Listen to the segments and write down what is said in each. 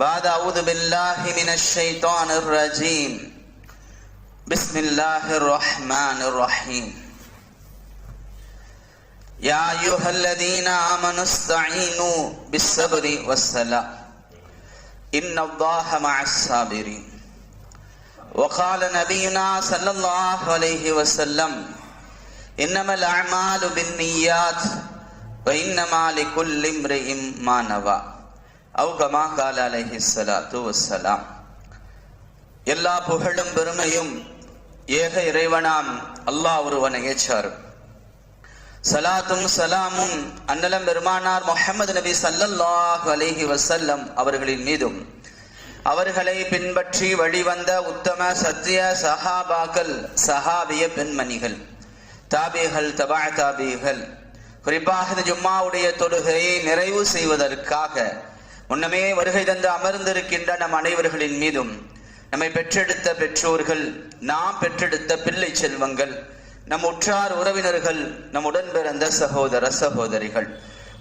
بعد أعوذ بالله من الشيطان الرجيم. بسم الله الرحمن الرحيم. يا أيها الذين آمنوا استعينوا بالصبر والصلاة. إن الله مع الصابرين. وقال نبينا صلى الله عليه وسلم إنما الأعمال بالنيات وإنما لكل امرئ ما نوى. அவுகமா கால அலஹி சலாத்து வசலாம் எல்லா புகழும் பெருமையும் ஏக இறைவனாம் அல்லாஹ் ஒருவனையே சாரும் சலாத்தும் சலாமும் அன்னலம் பெருமானார் முகமது நபி சல்லல்லாஹ் அலிஹி வசல்லம் அவர்களின் மீதும். அவர்களை பின்பற்றி வழிவந்த உத்தம சத்திய சஹாபாக்கள் சஹாபிய பெண்மணிகள் தாபிகள் தபா தாபிகள் குறிப்பாக ஜும்மாவுடைய தொடுகையை நிறைவு செய்வதற்காக முன்னமே வருகை தந்து அமர்ந்திருக்கின்ற நம் அனைவர்களின் மீதும் நம்மை பெற்றெடுத்த பெற்றோர்கள் நாம் பெற்றெடுத்த பிள்ளை செல்வங்கள் நம் உற்றார் உறவினர்கள் நம் உடன் பிறந்த சகோதர சகோதரிகள்.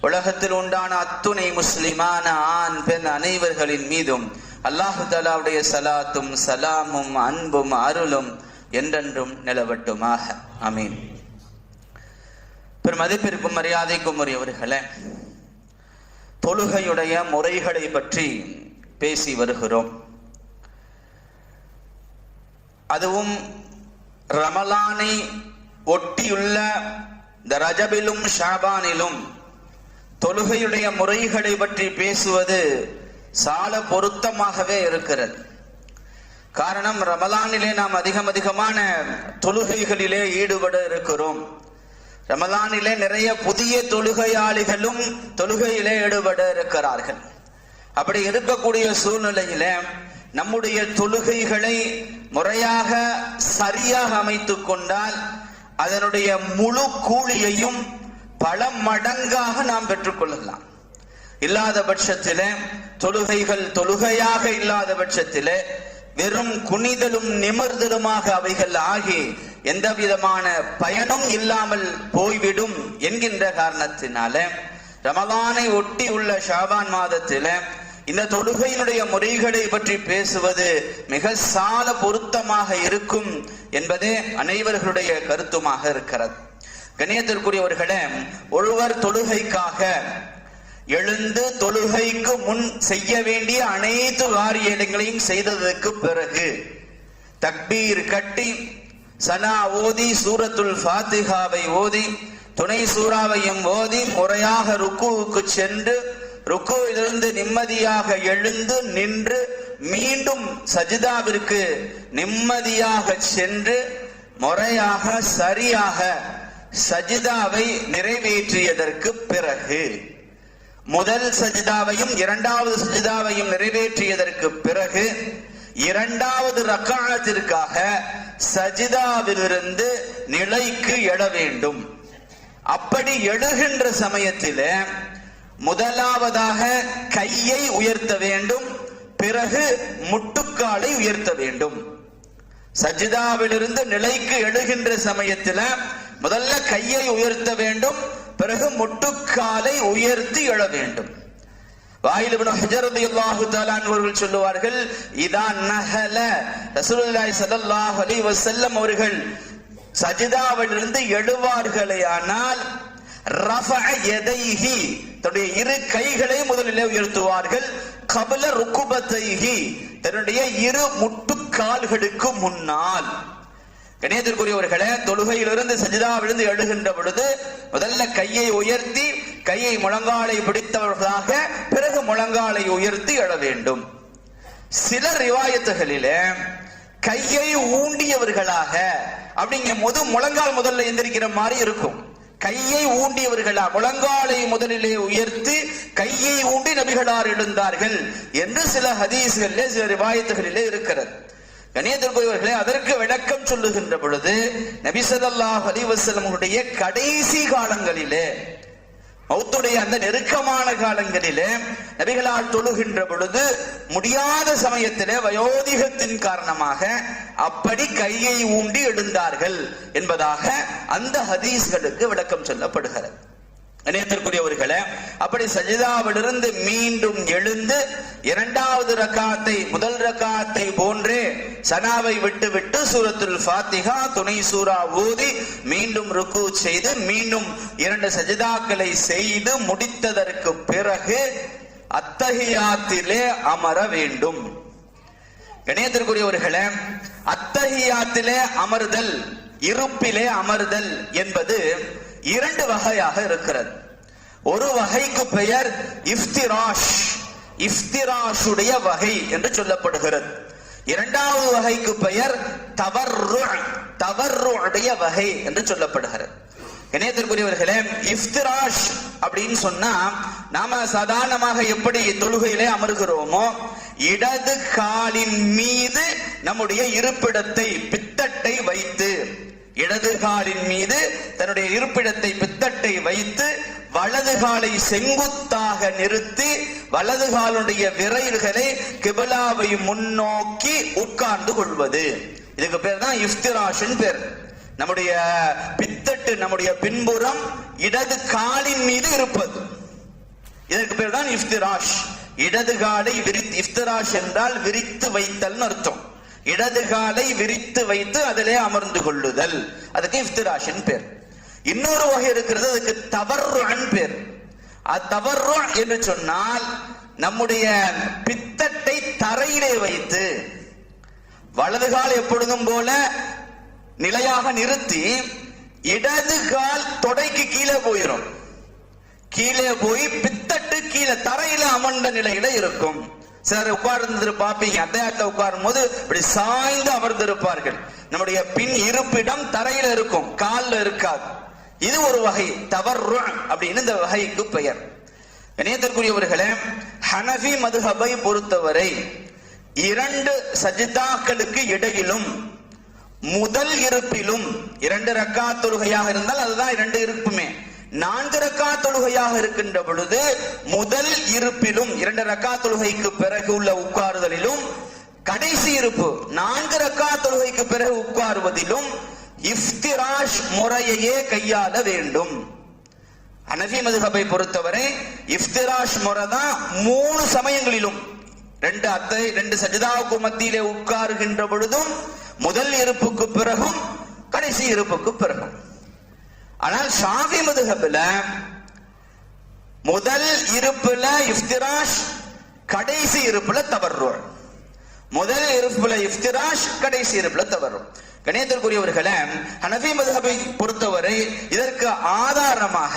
உலகத்தில் உண்டான அத்துணை முஸ்லிமான ஆண் பெண் அனைவர்களின் மீதும் அல்லாஹு தலாவுடைய சலாத்தும் சலாமும் அன்பும் அருளும் என்றென்றும் நிலவட்டுமாக. அமீன் பெரும் மதிப்பிற்கும் மரியாதைக்கும் உரியவர்களே தொழுகையுடைய முறைகளை பற்றி பேசி வருகிறோம். அதுவும் ரமலானை ஒட்டியுள்ள இந்த ரஜபிலும் ஷாபானிலும் தொழுகையுடைய முறைகளை பற்றி பேசுவது சால பொருத்தமாகவே இருக்கிறது. காரணம் ரமலானிலே நாம் அதிகம் அதிகமான தொழுகைகளிலே ஈடுபட இருக்கிறோம். ரமதானில நிறைய புதிய தொழுகையாளிகளும் தொழுகையிலே ஈடுபட இருக்கிறார்கள். அப்படி இருக்கக்கூடிய சூழ்நிலையில நம்முடைய தொழுகைகளை முறையாக சரியாக அமைத்துக் கொண்டால் அதனுடைய முழு கூலியையும் பல மடங்காக நாம் பெற்றுக்கொள்ளலாம் இல்லாத பட்சத்தில தொழுகைகள் தொழுகையாக இல்லாத பட்சத்தில வெறும் குனிதலும் நிமிர்தலுமாக அவைகள் ஆகி எந்த விதமான பயனும் இல்லாமல் போய்விடும் என்கின்ற காரணத்தினால ரமலானை ஒட்டி உள்ள ஷாபான் மாதத்தில இந்த தொழுகையினுடைய முறைகளை பற்றி பேசுவது மிக சால பொருத்தமாக இருக்கும் என்பதே அனைவர்களுடைய கருத்துமாக இருக்கிறது. கணியத்திற்குரியவர்களே ஒருவர் தொழுகைக்காக எழுந்து தொழுகைக்கு முன் செய்ய வேண்டிய அனைத்து காரியங்களையும் செய்ததற்கு பிறகு தக்பீர் கட்டி சனா ஓதி சூரத்துல் ஃபாத்திகாவை ஓதி துணை சூறாவையும் ஓதி முறையாக ருக்குவுக்கு சென்று ருக்குவிலிருந்து நிம்மதியாக எழுந்து நின்று மீண்டும் சஜிதாவிற்கு நிம்மதியாக சென்று முறையாக சரியாக சஜிதாவை நிறைவேற்றியதற்கு பிறகு முதல் சஜிதாவையும் இரண்டாவது சஜிதாவையும் நிறைவேற்றியதற்கு பிறகு இரண்டாவது ரக்காலத்திற்காக சஜிதாவிலிருந்து நிலைக்கு எழ வேண்டும். அப்படி எழுகின்ற சமயத்தில் முதலாவதாக கையை உயர்த்த வேண்டும் பிறகு முட்டுக்காலை உயர்த்த வேண்டும். சஜிதாவிலிருந்து நிலைக்கு எழுகின்ற சமயத்தில் முதல்ல கையை உயர்த்த வேண்டும் பிறகு முட்டுக்காலை உயர்த்தி எழ வேண்டும் வாயில் இப்னு ஹஜர் ரலியல்லாஹு தஆலா அவர்கள் சொல்லுவார்கள் இதான் நஹல ரசூலுல்லாஹி ஸல்லல்லாஹு அலைஹி வஸல்லம் அவர்கள் சஜிதாவிலிருந்து எழுவார்களே ஆனால் ரஃபஅ யதைஹி தன்னுடைய இரு கைகளை முதலிலே உயர்த்துவார்கள் கபல ருக்குபத்தைஹி தன்னுடைய இரு முட்டுக்கால்களுக்கு முன்னால். கணியத்திற்குரியவர்களே தொழுகையிலிருந்து சஜிதா விழுந்து எழுகின்ற பொழுது முதல்ல கையை உயர்த்தி கையை முழங்காலை பிடித்தவர்களாக பிறகு முழங்காலை உயர்த்தி எழ வேண்டும். சில ரிவாயத்துகளில கையை ஊண்டியவர்களாக அப்படிங்க போது முழங்கால் முதல்ல எந்திரிக்கிற மாதிரி இருக்கும். கையை ஊண்டியவர்களா முழங்காலை முதலிலே உயர்த்தி கையை ஊண்டி நபிகளார் எழுந்தார்கள் என்று சில ஹதீஸ்களிலே சில ரிவாயத்துகளிலே இருக்கிறது. கணியத்திற்குரியவர்களே அதற்கு விளக்கம் சொல்லுகின்ற பொழுது நபி ஸல்லல்லாஹு கடைசி காலங்களிலே மௌத்துடைய அந்த நெருக்கமான காலங்களிலே நபிகளால் தொழுகின்ற பொழுது முடியாத சமயத்திலே வயோதிகத்தின் காரணமாக அப்படி கையை ஊண்டி எழுந்தார்கள் என்பதாக அந்த ஹதீஸ்களுக்கு விளக்கம் சொல்லப்படுகிறது. இணையத்திற்குரியவர்களே அப்படி சஜிதாவிலிருந்து மீண்டும் எழுந்து இரண்டாவது ரக்காத்தை முதல் ரக்காத்தை போன்றே சனாவை விட்டு விட்டு சூரத்துல் ஃபாத்திகா துணை சூரா ஊதி மீண்டும் ருக்கு செய்து மீண்டும் இரண்டு சஜிதாக்களை செய்து முடித்ததற்கு பிறகு அத்தகையாத்திலே அமர வேண்டும். இணையத்திற்குரியவர்களே அத்தகையாத்திலே அமர்தல் இருப்பிலே அமர்தல் என்பது இரண்டு வகையாக இருக்கிறது. ஒரு வகைக்கு பெயர் இஃப்திராஷ். இஃப்திராஷுடைய வகை என்று சொல்லப்படுகிறது. இரண்டாவது வகைக்கு பெயர் தவறு தவறுடைய வகை என்று சொல்லப்படுகிறது. இணையத்திற்குரியவர்களே இஃப்திராஷ் அப்படின்னு சொன்னா நாம சாதாரணமாக எப்படி தொழுகையிலே அமர்கிறோமோ இடது காலின் மீது நம்முடைய இருப்பிடத்தை பித்தட்டை வைத்து இடது காலின் மீது தன்னுடைய இருப்பிடத்தை பித்தட்டை வைத்து வலது காலை செங்குத்தாக நிறுத்தி வலது காலுடைய விரல்களை கிபிலாவை முன்னோக்கி உட்கார்ந்து கொள்வது. இதுக்கு பேர் தான் இஃப்திராஷன் பேர். நம்முடைய பித்தட்டு நம்முடைய பின்புறம் இடது காலின் மீது இருப்பது. இதற்கு பேர் தான் இஃப்திராஷ். இடது காலை விரித்து இஃப்திராஷ் என்றால் விரித்து வைத்தல்னு அர்த்தம். இடது காலை விரித்து வைத்து அதிலே அமர்ந்து கொள்ளுதல். அதுக்கு இஃப்திராஷன் பேர். இன்னொரு வகை இருக்கிறது அதுக்கு தவறுன் பேர். தவறு என்று சொன்னால் நம்முடைய பித்தட்டை தரையிலே வைத்து வலது கால் எப்பொழுதும் போல நிலையாக நிறுத்தி இடது கால் தொடைக்கு கீழே போயிடும் கீழே போய் பித்தட்டு கீழே தரையில அமர்ந்த நிலையில இருக்கும். சிலர் உட்கார்ந்து பார்ப்பீங்க அத்தையாத்த உட்காரும் போது இப்படி சாய்ந்து அமர்ந்திருப்பார்கள். நம்முடைய பின் இருப்பிடம் தரையில இருக்கும் காலில் இருக்காது. இது ஒரு வகை தவறு அப்படின்னு இந்த வகைக்கு பெயர். இணையத்திற்குரியவர்களே ஹனஃபி மதுஹபை பொறுத்தவரை இரண்டு சஜிதாக்களுக்கு இடையிலும் முதல் இருப்பிலும் இரண்டு ரக்கா தொழுகையாக இருந்தால் அதுதான் இரண்டு இருப்புமே. நான்கு ரக்கா தொழுகையாக இருக்கின்ற பொழுது முதல் இருப்பிலும் இரண்டு ரக்கா தொழுகைக்கு பிறகு உள்ள உட்காருதலிலும் கடைசி இருப்பு நான்கு ரக்கா தொழுகைக்கு பிறகு உட்காருவதிலும் இஃப்திராஷ் முறையையே கையாள வேண்டும். அனஃபி மதுகபை பொறுத்தவரை இஃப்திராஷ் முறை தான் மூணு சமயங்களிலும் ரெண்டு அத்தை ரெண்டு சஜிதாவுக்கு மத்தியிலே உட்காருகின்ற பொழுதும் முதல் இருப்புக்கு பிறகும் கடைசி இருப்புக்கு பிறகும். ஆனால் சாதி மதுகப்பில் முதல் இருப்புல இஃப்திராஷ் கடைசி இருப்புல தவறுவர் முதல் இருப்புல இஃப்திராஷ் கடைசி இருப்புல தவறும் கணியத்திற்குரியவர்களே ஹனஃபி மதுகபை பொறுத்தவரை இதற்கு ஆதாரமாக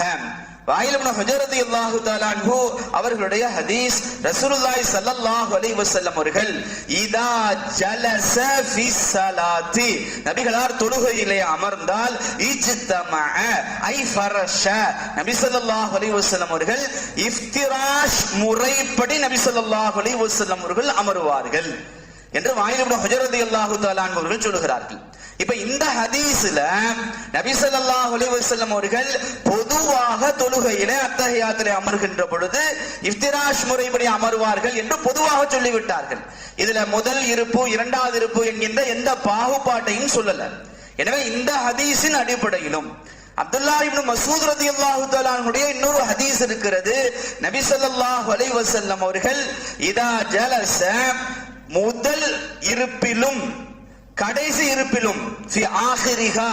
வாயிலம்ன ஹஜரதி அல்லாஹு தாலான்ஹு அவர்களுடைய ஹதீஸ் ரசூலுல்லாஹி ஸல்லல்லாஹு அலைஹி வஸல்லம் அவர்கள் இதா ஜலஸ ஃபி ஸலாத்தி. நபிகளார் தொழுகையிலே அமர்ந்தால் இஜ்தமஅ ஐ ஃபரஷ. நபி ஸல்லல்லாஹு அலைஹி வஸல்லம் அவர்கள் இஃப்திராஷ் முறைப்படி நபி ஸல்லல்லாஹு அலைஹி வஸல்லம் அவர்கள் அமருவார்கள் என்று வாயிலுடன் ஹஜரதி அல்லாஹு தாலான் அவர்கள் சொல்லுகிறார்கள். இப்ப இந்த ஹதீஸ்ல நபி ஸல்லல்லாஹு அவர்கள் பொதுவாக தொழுகையில அத்தஹியாத்திலே அமர்கின்ற பொழுது இஃப்திராஷ் முறைப்படி அமர்வார்கள் என்று பொதுவாக சொல்லிவிட்டார்கள். இதுல முதல் இருப்பு இரண்டாவது இருப்பு என்கின்ற எந்த பாகுபாட்டையும் சொல்லல. எனவே இந்த ஹதீஸின் அடிப்படையிலும் அப்துல்லா இப்னு மசூத் ரலியல்லாஹு தஆலாவுடைய இன்னொரு ஹதீஸ் இருக்கிறது. நபி ஸல்லல்லாஹு அலைஹி வஸல்லம் அவர்கள் இதா ஜலச முதல் இருப்பிலும் கடைசி இருப்பிலும் ஆஹிரிஹா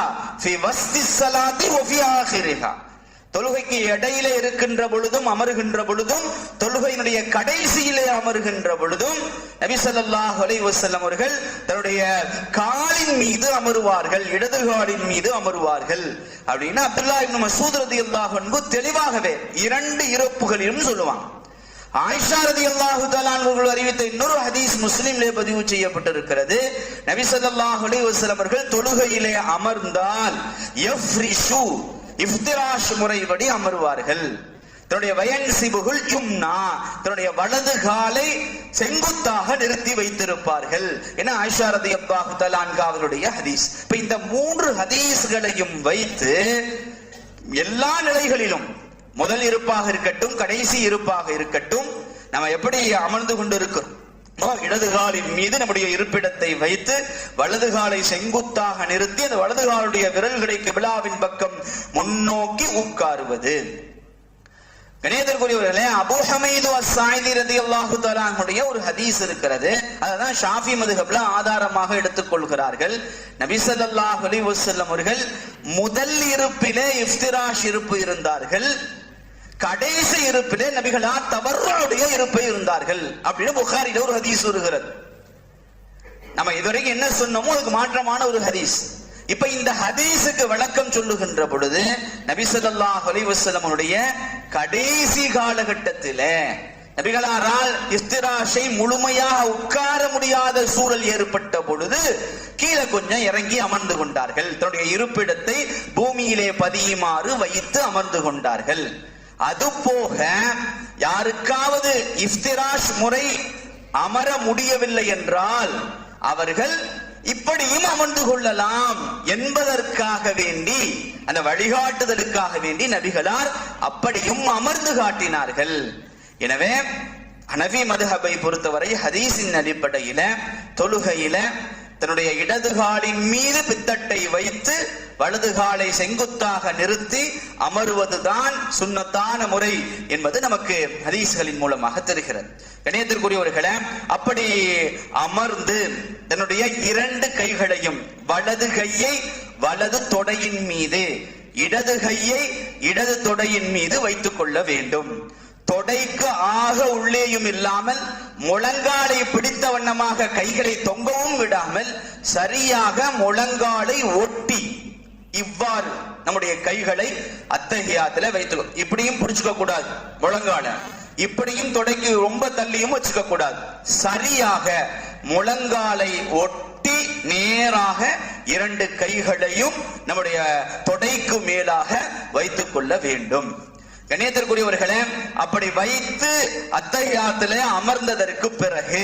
ஆஹிரிஹா தொழுகைக்கு இடையில இருக்கின்ற பொழுதும் அமருகின்ற பொழுதும் தொழுகையினுடைய கடைசியிலே அமருகின்ற பொழுதும் நபி ஸல்லல்லாஹு அவர்கள் தன்னுடைய காலின் மீது அமருவார்கள் இடது காலின் மீது அமருவார்கள். அப்படின்னு அப்துல்லா இப்னு மசூத் ரலியல்லாஹு தெளிவாகவே இரண்டு இறப்புகளிலும் சொல்லுவாங்க. ஆயிஷாரதி அல்லாஹு அவர்கள் அறிவித்த இன்னொரு ஹதீஸ் முஸ்லீம்லே பதிவு செய்யப்பட்டிருக்கிறது. நபி ஸல்லல்லாஹு அவர்கள் தொழுகையிலே அமர்ந்தால் யஃப்ரிஷு இஃப்திராஷ் முறைப்படி அமருவார்கள். தன்னுடைய வயன் சிபுகுல் யும்னா தன்னுடைய வலது காலை செங்குத்தாக நிறுத்தி வைத்திருப்பார்கள். என ஐஷாரதி அப்பாஹு தலான்கா அவர்களுடைய ஹதீஸ். இப்ப இந்த மூன்று ஹதீஸ்களையும் வைத்து எல்லா நிலைகளிலும் முதல் இருப்பாக இருக்கட்டும் கடைசி இருப்பாக இருக்கட்டும் நம்ம எப்படி அமர்ந்து கொண்டிருக்கிறோம்? இடது காலின் மீது நம்முடைய இருப்பிடத்தை வைத்து வலது காலை செங்குத்தாக நிறுத்தி அந்த வலது காலுடைய விரல்களை விழாவின் பக்கம் முன்னோக்கி உட்காருவது. கணேதற்குரியவர்களே அபு அசாயிதி ரதி அல்லாஹு தஆலாவுடைய ஒரு ஹதீஸ் இருக்கிறது. அதான் ஷாஃபி மதுகப்ல ஆதாரமாக எடுத்துக்கொள்கிறார்கள் நபி அலி வசல்லம் அவர்கள் முதல் இருப்பிலே இஃப்திராஷ் இருப்பு இருந்தார்கள். கடைசி இருப்பிலே நபிகளா தவறுடைய இருப்பை இருந்தார்கள் அப்படின்னு புகாரில ஒரு ஹதீஸ் வருகிறது. நம்ம இதுவரைக்கும் என்ன சொன்னோமோ அதுக்கு மாற்றமான ஒரு ஹதீஸ். இப்ப இந்த ஹதீஸுக்கு விளக்கம் சொல்லுகின்ற பொழுது நபி ஸல்லல்லாஹு கடைசி காலகட்டத்தில நபிகளாரால் இஸ்திராஷை முழுமையாக உட்கார முடியாத சூழல் ஏற்பட்ட பொழுது கீழே கொஞ்சம் இறங்கி அமர்ந்து கொண்டார்கள். தன்னுடைய இருப்பிடத்தை பூமியிலே பதியுமாறு வைத்து அமர்ந்து கொண்டார்கள். அது போக யாருக்காவது இஃப்திராஷ் முறை அமர முடியவில்லை என்றால் அவர்கள் இப்படியும் அமர்ந்து கொள்ளலாம் என்பதற்காக வேண்டி அந்த வழிகாட்டுதலுக்காக வேண்டி நபிகளார் அப்படியும் அமர்ந்து காட்டினார்கள். எனவே அனவி மதுஹபை பொறுத்தவரை ஹதீஸின் அடிப்படையில தொழுகையில தன்னுடைய இடது காலின் மீது பித்தட்டை வைத்து வலது காலை செங்குத்தாக நிறுத்தி அமருவதுதான் சுண்ணத்தான முறை என்பது நமக்கு ஹதீஸ்களின் மூலமாக தெரிகிறது. கணியத்திற்குரியவர்களே அப்படி அமர்ந்து தன்னுடைய இரண்டு கைகளையும் வலது கையை வலது தொடையின் மீது இடது கையை இடது தொடையின் மீது வைத்துக் கொள்ள வேண்டும். தொடைக்கு ஆக உள்ளேயும் இல்லாமல் முழங்காலை பிடித்த வண்ணமாக கைகளை தொங்கவும் விடாமல் சரியாக முழங்காலை ஒட்டி இவ்வாறு நம்முடைய கைகளை அத்தகையாத்துல வைத்து இப்படியும் பிடிச்சுக்க கூடாது முழங்கால. இப்படியும் தொடைக்கு ரொம்ப தள்ளியும் வச்சுக்க கூடாது. சரியாக முழங்காலை ஒட்டி நேராக இரண்டு கைகளையும் நம்முடைய தொடைக்கு மேலாக வைத்துக் கொள்ள வேண்டும். கணேசருக்குரியவர்களே அப்படி வைத்து அத்தகையாத்துல அமர்ந்ததற்கு பிறகு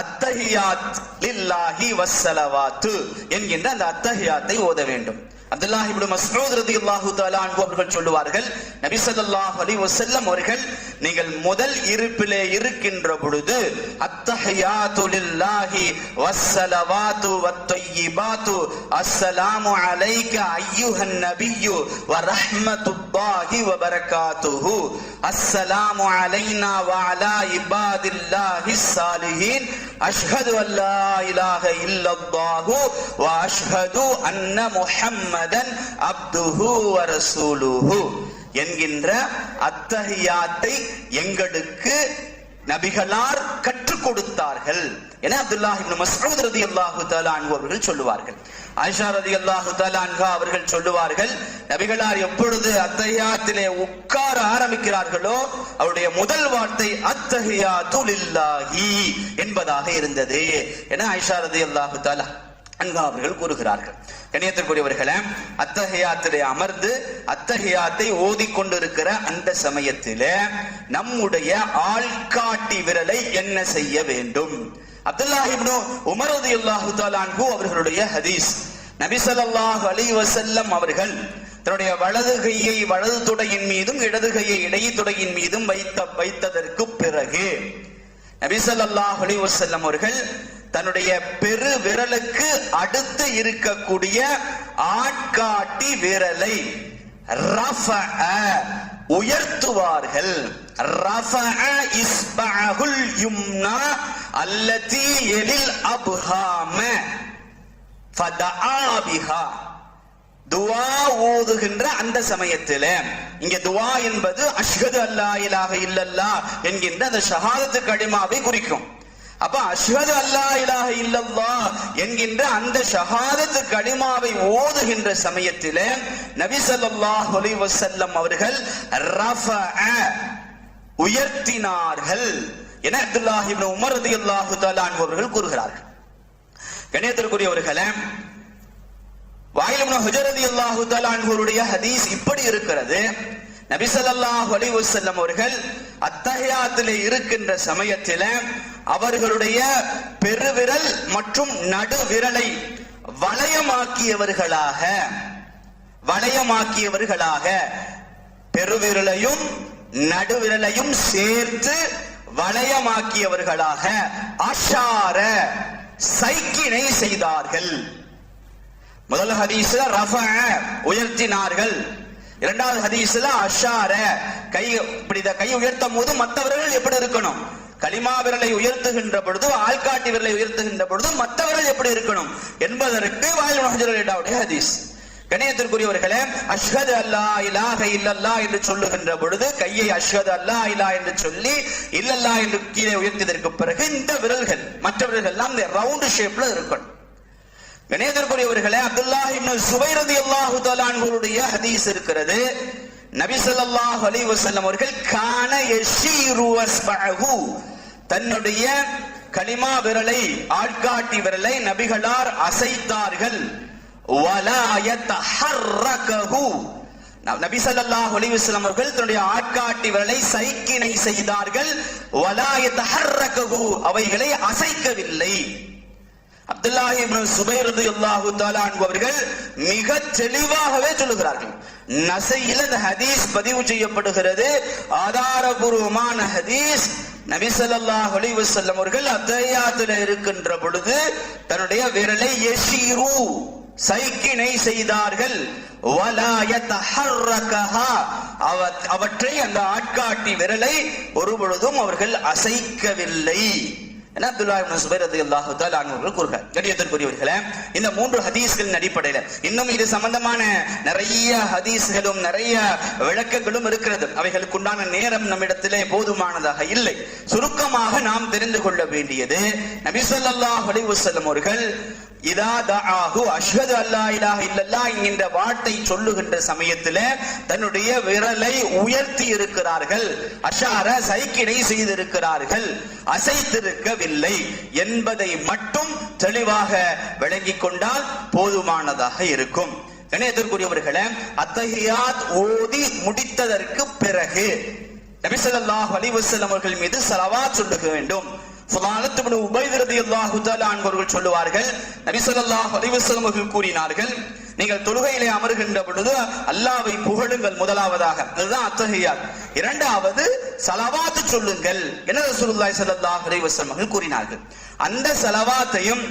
அத்தஹியாத் லில்லாஹி வஸ்ஸலவாத்து என்கின்ற அந்த அத்தஹியாத்தை ஓத வேண்டும். அப்துல்லாஹ் இப்னு மஸ்ஊத் ரலியல்லாஹு தஆலா அன்ஹு அவர்கள் சொல்லுவார்கள் நபி ஸல்லல்லாஹு அலைஹி வஸல்லம் அவர்கள் நீங்கள் முதல் இருப்பிலே இருக்கின்ற பொழுது அத்தஹியாத்து லில்லாஹி வஸ்ஸலவாத்து வத்தய்யிபாத்து அஸ்ஸலாமு அலைக அய்யுஹன் நபிய்யு வ ரஹ்மத்துல்லாஹி வ பரக்காத்துஹு அஸ்ஸலாமு அலைனா வ அலா இபாதில்லாஹி ஸாலிஹீன் அஷ்ஹது அல்லா இலாக இல்லல்லாஹு வ அஷ்ஹது அன்ன முஹம்மதன் அப்துஹு வ ரசூலுஹு என்கின்ற அத்தஹியாத்தை எங்களுக்கு நபிகளார் கற்றுக் கொடுத்தார்கள். என அப்துல்லாஹ் இப்னு மஸ்ஊத் ரலியல்லாஹு தஆலா அன்ஹு அவர்கள் சொல்லுவார்கள். ஆயிஷா ரதி அல்லாஹு தாலான்கா அவர்கள் சொல்லுவார்கள் நபிகளார் எப்பொழுது அத்தஹியாத்திலே உட்கார ஆரம்பிக்கிறார்களோ அவருடைய முதல் வார்த்தை அத்தஹியாத்து துலில்லாஹி என்பதாக இருந்தது. என ஆயிஷா ரலியல்லாஹு தாலா அன்கா அவர்கள் கூறுகிறார்கள். கணியத்திற்குரியவர்களே அத்தகையாத்திலே அமர்ந்து அத்தகையாத்தை ஓதிக்கொண்டிருக்கிற அந்த சமயத்திலே நம்முடைய ஆள்காட்டி விரலை என்ன செய்ய வேண்டும்? அப்துல்லாஹிப்னு உமரது உமர் ரலியல்லாஹு அவர்களுடைய ஹதீஸ். நபி ஸல்லல்லாஹு அலைஹி வஸல்லம் அவர்கள் தன்னுடைய வலது கையை வலது துடையின் மீதும் இடது கையை இடை துடையின் மீதும் வைத்த வைத்ததற்கு பிறகு நபி ஸல்லல்லாஹு அலைஹி அவர்கள் தன்னுடைய பெரு விரலுக்கு அடுத்து இருக்கக்கூடிய ஆட்காட்டி விரலை ரஃபஅ உயர்த்துவார்கள். ரஃபஅ இஸ்பஅஹுல் யும்னா அல்லதி எலில் அப்ஹாம. ஃபதஆ பிஹா. துவா ஓதுகின்ற அந்த சமயத்தில். இங்க துவா என்பது அஷ்ஹது அல்லா இலாஹ இல்லல்லா என்கின்ற அந்த ஷஹாதத்து கடிமாவை குறிக்கும். அப்ப அஷ்ஹது அல்லா இலாஹ இல்லல்லா என்கின்ற அந்த ஷஹாதத்து கடிமாவை ஓதுகின்ற சமயத்தில் நபி ஸல்லல்லாஹு அலைஹி வஸல்லம் அவர்கள் ரஃப உயர்த்தினார்கள் என அப்துல்லாஹ் இப்னு உமர் ரலியல்லாஹு தஆலா அன்ஹு அவர்கள் கூறுகிறார்கள். கணியத்திற்குரியவர்களே வாயிலும் ஹுஜரதி அல்லாஹு அவருடைய ஹதீஸ் இப்படி இருக்கிறது. நபி ஸல்லல்லாஹு அலைஹி வஸல்லம் அவர்கள் அத்தஹியாத்திலே இருக்கின்ற சமயத்தில அவர்களுடைய பெருவிரல் மற்றும் நடுவிரலை வளையமாக்கியவர்களாக வளையமாக்கியவர்களாக பெருவிரலையும் நடுவிரலையும் சேர்த்து வளையமாக்கியவர்களாக அஷார சைக்கினை செய்தார்கள். முதல் ஹதீஸ்ல ரஃப உயர்த்தினார்கள். இரண்டாவது ஹதீஸ்ல அஷார கை இப்படி கை உயர்த்தும் போது மற்றவர்கள் எப்படி இருக்கணும்? கலிமா விரலை உயர்த்துகின்ற பொழுது ஆள்காட்டி விரலை உயர்த்துகின்ற பொழுது மற்றவர்கள் எப்படி இருக்கணும் என்பதற்கு வாயில் ஹஜரலுடைய ஹதீஸ். கணியத்திற்குரியவர்களே அஷ்ஹது அல்லா இலாக இல்லல்லா என்று சொல்லுகின்ற பொழுது கையை அஷ்ஹது அல்லா இலா என்று சொல்லி இல்லல்லா என்று கீழே உயர்த்தியதற்கு பிறகு இந்த விரல்கள் மற்ற விரல்கள் எல்லாம் இந்த ரவுண்ட் ஷேப்ல இருக்கணும். கணேதற்குரியவர்களே அப்துல்லா இப்னு சுபைர் ரலியல்லாஹு தஆலா ஹதீஸ் இருக்கிறது. நபி ஸல்லல்லாஹு அலைஹி வஸல்லம் அவர்கள் கான யஷீரு அஸ்பஹு தன்னுடைய கலிமா விரலை ஆட்காட்டி விரலை நபிகளார் அசைத்தார்கள். நபி சல்லாஹ் ஒலிவிஸ்லாம் அவர்கள் தன்னுடைய ஆட்காட்டி விரலை சைக்கினை செய்தார்கள். அவைகளை அசைக்கவில்லை. அப்துல்லாஹி இப்னு சுபைர் ரலியல்லாஹு தஆலா அவர்கள் மிக தெளிவாகவே சொல்லுகிறார்கள். நசையில் அந்த ஹதீஸ் பதிவு செய்யப்படுகிறது. ஆதாரபூர்வமான ஹதீஸ் நபி ஸல்லல்லாஹு அவர்கள் அத்தையாத்துல இருக்கின்ற பொழுது தன்னுடைய விரலை யஷீரு சைக்கினை செய்தார்கள். அவற்றை அந்த ஆட்காட்டி விரலை ஒரு பொழுதும் அவர்கள் அசைக்கவில்லை. இந்த மூன்று ஹதீஸ்களின் அடிப்படையில் இன்னும் இது சம்பந்தமான நிறைய ஹதீஸ்களும் நிறைய விளக்கங்களும் இருக்கிறது. அவைகளுக்கு உண்டான நேரம் நம்மிடத்திலே போதுமானதாக இல்லை. சுருக்கமாக நாம் தெரிந்து கொள்ள வேண்டியது நபிசல்லாஹ் ஸல்லல்லாஹு அவர்கள் இதா தஆஹு அஷ்ஹது அல்லா இலாஹ இல்லல்லா என்கின்ற வார்த்தை சொல்லுகின்ற சமயத்தில் தன்னுடைய விரலை உயர்த்தி இருக்கிறார்கள் அஷார சைக்கினை செய்திருக்கிறார்கள் அசைத்திருக்கவில்லை என்பதை மட்டும் தெளிவாக விளங்கிக் கொண்டால் போதுமானதாக இருக்கும். கணேதற்குரியவர்களே அத்தகையாத் ஓதி முடித்ததற்கு பிறகு நபிசல்லாஹ் ஸல்லல்லாஹு அவர்கள் மீது சலவா சொல்லுக வேண்டும். ஃபுலாலத் இப்னு உபைத் ரலியல்லாஹு தஆலா சொல்லுவார்கள் நபிசல்லாஹ் ஸல்லல்லாஹு அவர்கள் கூறினார்கள் நீங்கள் தொழுகையிலே அமர்கின்ற பொழுது அல்லாவை புகழுங்கள் முதலாவதாக. அதுதான் அத்தகையார் இரண்டாவது சலவாத்து சொல்லுங்கள். என ரசூலுல்லாய் சல்லாஹ் அலைஹி அவர்கள் கூறினார்கள். அந்த சலவாத்தையும்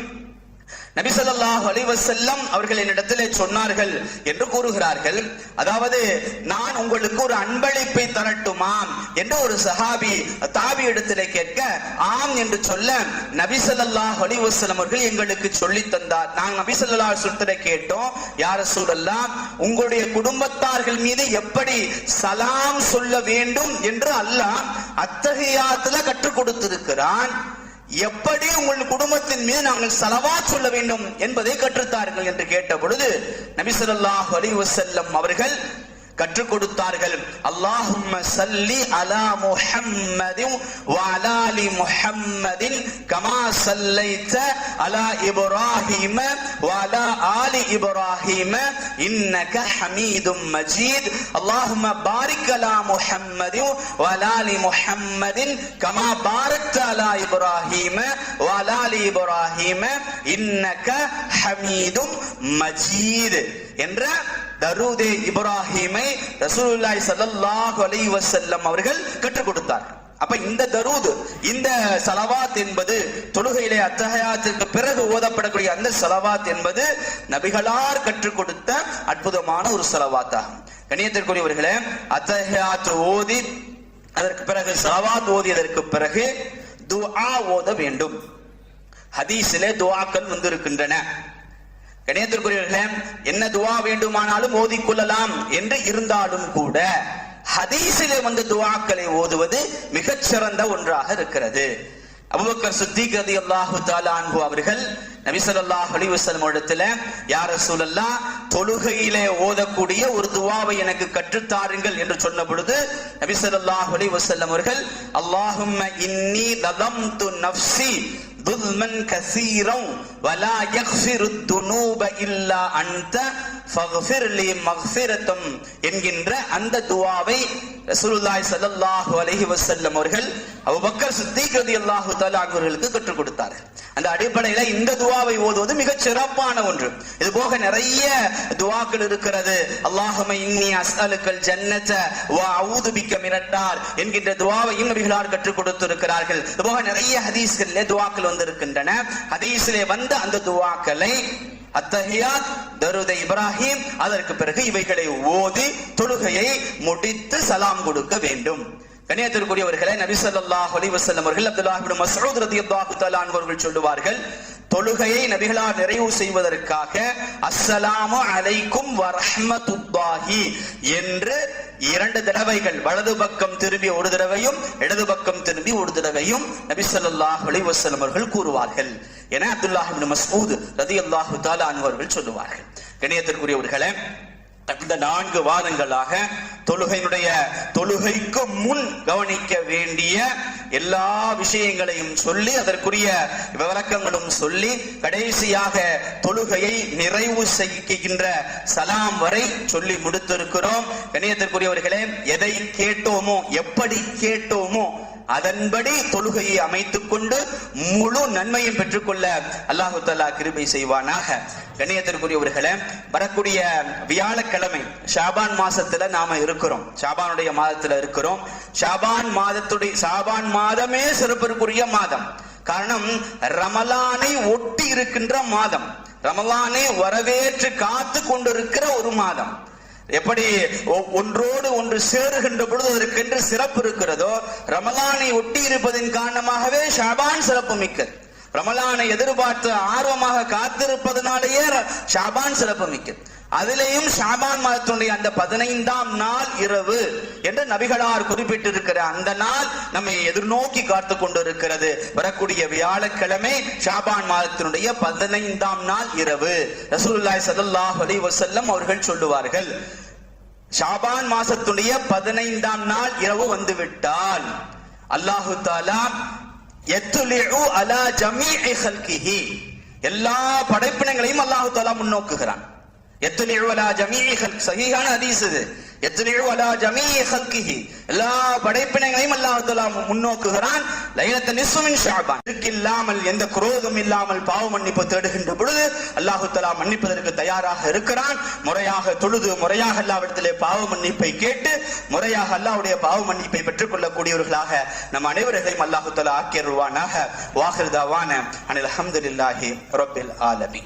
நபிசல்லாஹ் அலிவசல்லம் அவர்கள் என்னிடத்திலே சொன்னார்கள் என்று கூறுகிறார்கள். அதாவது நான் உங்களுக்கு ஒரு அன்பளிப்பை தரட்டுமாம் என்று ஒரு சஹாபி தாபி இடத்திலே கேட்க ஆம் என்று சொல்ல நபிசல்லாஹ் அலிவசல்லம் அவர்கள் எங்களுக்கு சொல்லி தந்தார். நான் நபிசல்லா சுத்தரை கேட்டோம் யார ரசூலல்லாஹ் உங்களுடைய குடும்பத்தார்கள் மீது எப்படி சலாம் சொல்ல வேண்டும் என்று அல்லாஹ் அத்தகையாத்துல கற்றுக் கொடுத்திருக்கிறான்? எப்படி உங்கள் குடும்பத்தின் மீது நாங்கள் செலவா சொல்ல வேண்டும் என்பதை கற்றுத்தார்கள் என்று கேட்ட பொழுது நபிசல்லாஹ் ஸல்லல்லாஹு அவர்கள் கற்றுக் கொடுத்தார்கள் அல்லாஹும் சல்லி அலா முஹம்மதின் வலாலி முஹம்மதின் கமா சல்லைத்த அலா இப்ராஹிம வாலா ஆலி இப்ராஹிம இன்னக ஹமீதும் மஜீத். அல்லாஹும் பாரிக் அலா முஹம்மதின் வலாலி முஹம்மதின் கமா பாரத் அலா இப்ராஹிம வலாலி இப்ராஹிம இன்னக ஹமீதும் மஜீத் என்ற தருதே இப்ராஹிமை ரசூலுல்லாய் ஸல்லல்லாஹு அலைஹி வஸல்லம் அவர்கள் கற்றுக் கொடுத்தார்கள் அப்ப இந்த தரூது இந்த சலவாத் என்பது தொழுகையிலே அத்தகையாத்திற்கு பிறகு ஓதப்படக்கூடிய அந்த சலவாத் என்பது நபிகளார் கற்றுக் கொடுத்த அற்புதமான ஒரு சலவாத் ஆகும் கணியத்திற்குரியவர்களே அத்தஹயாத் ஓதி அதற்கு பிறகு சலவாத் ஓதியதற்கு பிறகு துஆ ஓத வேண்டும். ஹதீஸிலே துஆக்கள் வந்திருக்கின்றன. கணியத்திற்குரியவர்களே என்ன துவா வேண்டுமானாலும் ஓதிக்கொள்ளலாம் என்று இருந்தாலும் கூட ஹதீஸிலே வந்த துவாக்களை ஓதுவது மிகச்சிறந்த ஒன்றாக இருக்கிறது. அபுபக்கர் சித்திக் ரலியல்லாஹு அல்லாஹு அன்ஹு அவர்கள் நபி ஸல்லல்லாஹு இடத்துல யார சூழல்லா தொழுகையிலே ஓதக்கூடிய ஒரு துவாவை எனக்கு கற்றுத்தாருங்கள் என்று சொன்ன பொழுது நபி ஸல்லல்லாஹு அவர்கள் அல்லாஹும் இன்னி லதம்து நப்சி ظلما كثيرا ولا يغفر الذنوب إلا أنت. என்கின்ற அந்த துவாவை ரசூலுல்லாய் ஸல்லல்லாஹு அலஹி வசல்லம் அவர்கள் அபூபக்கர் சித்திக் அல்லாஹு தஆலா அவர்களுக்கு கற்றுக் கொடுத்தார்கள். அந்த அடிப்படையில இந்த துவாவை ஓதுவது மிகச் சிறப்பான ஒன்று. இது போக நிறைய துவாக்கள் இருக்கிறது. அல்லாஹுமை இன்னி அஸ்அலுக்கல் ஜன்னத வ அஊது பிக்க என்கின்ற துவாவையும் நபிகளார் கற்றுக் கொடுத்திருக்கிறார்கள். இது போக நிறைய ஹதீஸ்களிலே துவாக்கள் வந்திருக்கின்றன. ஹதீஸிலே வந்த அந்த துவாக்களை அத்தஹியாத் தருத இப்ராஹிம் அதற்கு பிறகு இவைகளை ஓதி தொழுகையை முடித்து சலாம் கொடுக்க வேண்டும். கண்ணியத்திற்குரியவர்களே நபி ஸல்லல்லாஹு அலி வசல்லம் அவர்கள் அப்துல்லாஹ் இப்னு ரதி ரலியல்லாஹு தலான் அவர்கள் சொல்லுவார்கள் தொழுகையை நபிகளார் நிறைவு செய்வதற்காக அஸ்ஸலாமு அலைக்கும் வரஹ்மத்துல்லாஹி என்று இரண்டு தடவைகள் வலது பக்கம் திரும்பி ஒரு தடவையும் இடது பக்கம் திரும்பி ஒரு தடவையும் நபி ஸல்லல்லாஹு அலைஹி வஸல்லம் அவர்கள் கூறுவார்கள். என அப்துல்லாஹ் இப்னு மஸ்ஊத் ரலியல்லாஹு தஆலா அன்ஹு அவர்கள் சொல்லுவார்கள். கண்ணியத்திற்குரியவர்களே கடந்த நான்கு வாரங்களாக தொழுகையினுடைய தொழுகைக்கு முன் கவனிக்க வேண்டிய எல்லா விஷயங்களையும் சொல்லி அதற்குரிய விளக்கங்களும் சொல்லி கடைசியாக தொழுகையை நிறைவு செய்கின்ற சலாம் வரை சொல்லி முடித்திருக்கிறோம். கணியத்திற்குரியவர்களே எதை கேட்டோமோ எப்படி கேட்டோமோ அதன்படி தொழுகையை அமைத்துக் கொண்டு முழு நன்மையும் பெற்றுக்கொள்ள அல்லாஹு தலா கிருபை செய்வானாக. கண்ணியத்திற்குரியவர்களே வரக்கூடிய வியாழக்கிழமை ஷாபான் மாசத்துல நாம இருக்கிறோம். ஷாபானுடைய மாதத்துல இருக்கிறோம். ஷாபான் மாதத்துடைய ஷாபான் மாதமே சிறப்பிற்குரிய மாதம். காரணம் ரமலானை ஒட்டி இருக்கின்ற மாதம். ரமலானை வரவேற்று காத்து கொண்டிருக்கிற ஒரு மாதம். எப்படி ஒ- ஒன்றோடு ஒன்று சேருகின்ற பொழுது அதற்கென்று சிறப்பு இருக்கிறதோ ரமலானை ஒட்டி இருப்பதன் காரணமாகவே ஷாபான் சிறப்பு மிக்கது. ரமலானை எதிர்பார்த்து ஆர்வமாக காத்திருப்பதனாலேயே ஷாபான் சிறப்பு மிக்கது அதிலேயும் ஷாபான் மாதத்தினுடைய அந்த பதினைந்தாம் நாள் இரவு என்று நபிகளார் குறிப்பிட்டிருக்கிற அந்த நாள் நம்மை எதிர்நோக்கி காத்து கொண்டிருக்கிறது. வரக்கூடிய வியாழக்கிழமை ஷாபான் மாதத்தினுடைய பதினைந்தாம் நாள் இரவு. ரசூல்லாய் சதுல்லாஹ் அலி வசல்லம் அவர்கள் சொல்லுவார்கள் ஷாபான் மாசத்துடைய பதினைந்தாம் நாள் இரவு வந்துவிட்டால் அல்லாஹு தாலா அலா எல்லா படைப்பினங்களையும் அல்லாஹு தாலா முன்னோக்குகிறான். எத்துலிஉ அலா ஜமீஇ ஹல்க் ஹதீஸ் இது. எத்தனையோ அலா ஜமீஇ எல்லா படைப்பினங்களையும் அல்லாஹு முன்னோக்குகிறான். லைலத்த நிசுமின் மின் ஷஅபான் இல்லாமல் எந்த குரோதம் இல்லாமல் பாவ மன்னிப்பு தேடுகின்ற பொழுது அல்லாஹு தலா மன்னிப்பதற்கு தயாராக இருக்கிறான். முறையாக தொழுது முறையாக அல்லாவிடத்திலே பாவ மன்னிப்பை கேட்டு முறையாக அல்லாவுடைய பாவ மன்னிப்பை பெற்றுக் கொள்ளக்கூடியவர்களாக நம் அனைவர்களையும் அல்லாஹு தலா ஆக்கியருவானாக வாஹிர்தாவான அனில் அஹமதுல்லாஹி ரொபில் ஆலமி